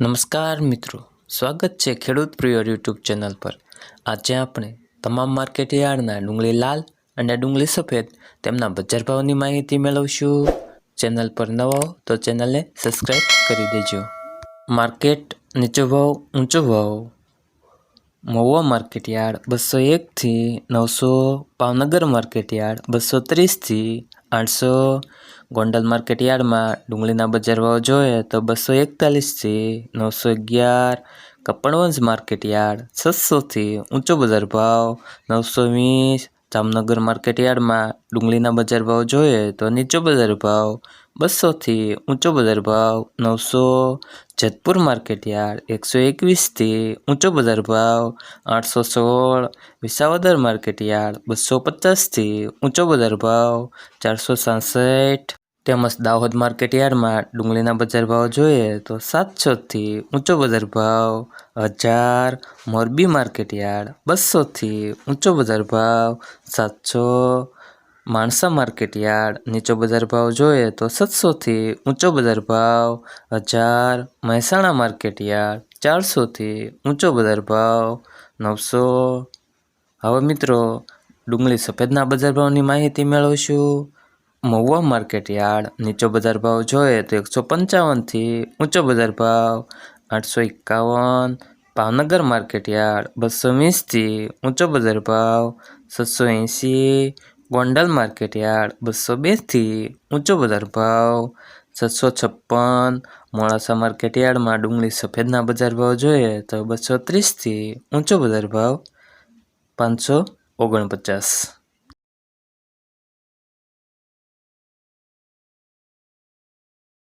નમસ્કાર મિત્રો. સ્વાગત છે ખેડૂત પ્રિય યુટ્યુબ ચેનલ પર. આજે આપણે તમામ માર્કેટ યાર્ડના ડુંગળી લાલ અને ડુંગળી સફેદ તેમના બજાર ભાવની માહિતી મેળવશું. ચેનલ પર નવો તો ચેનલને સબસ્ક્રાઈબ કરી દેજો. માર્કેટ નીચો ભાવ, ઊંચો ભાવ. મહુવા માર્કેટ યાર્ડ બસો એકથી નવસો, ભાવનગર માર્કેટ યાર્ડ બસો ત્રીસથી આઠસો ગોંડલ માર્કેટ યાર્ડમાં ડુંગળીના બજાર ભાવ જોઈએ તો બસો એકતાલીસથી નવસો અગિયાર કપણવંશ માર્કેટ યાર્ડ છસોથી ઊંચો બજાર ભાવ, નવસો વીસ. જામનગર માર્કેટ યાર્ડમાં ડુંગળીના બજાર ભાવ જોઈએ તો નીચો બજાર ભાવ બસોથી ઊંચો બજાર ભાવ, નવસો. જેતપુર માર્કેટ યાર્ડ, એકસો એકવીસથી ઊંચો બજાર ભાવ, આઠસો સોળ. વિસાવદર માર્કેટ યાર્ડ, બસો પચાસથી ઊંચો બજાર ભાવ, ચારસો સાસઠ. તેમજ દાહોદ માર્કેટ યાર્ડમાં ડુંગળીના બજાર ભાવ જોઈએ તો સાતસોથી ઊંચો બજાર ભાવ હજાર મોરબી માર્કેટ યાર્ડ બસોથી ઊંચો બજાર ભાવ સાતસો. માણસા માર્કેટ યાર્ડ નીચો બજાર ભાવ જોઈએ તો સાતસોથી ઊંચો બજાર ભાવ હજાર. મહેસાણા માર્કેટ યાર્ડ ચારસોથી ઊંચો બજાર ભાવ નવસો. હવે મિત્રો ડુંગળી સફેદના બજાર ભાવની માહિતી મેળવશું. મહુવા માર્કેટ યાર્ડ, નીચો બજાર ભાવ જોઈએ તો એકસો પંચાવનથી ઊંચો બજાર ભાવ, આઠસો એકાવન. ભાવનગર માર્કેટ યાર્ડ, બસો વીસથી ઊંચો બજાર ભાવ, છસો એંસી ગોંડલ માર્કેટ યાર્ડ, બસો બેથી ઊંચો બજાર ભાવ, છસો છપ્પન. મોડાસા માર્કેટ યાર્ડમાં ડુંગળી સફેદના બજાર ભાવ જોઈએ તો બસો ત્રીસથી ઊંચો બજાર ભાવ, પાંચસો ઓગણપચાસ.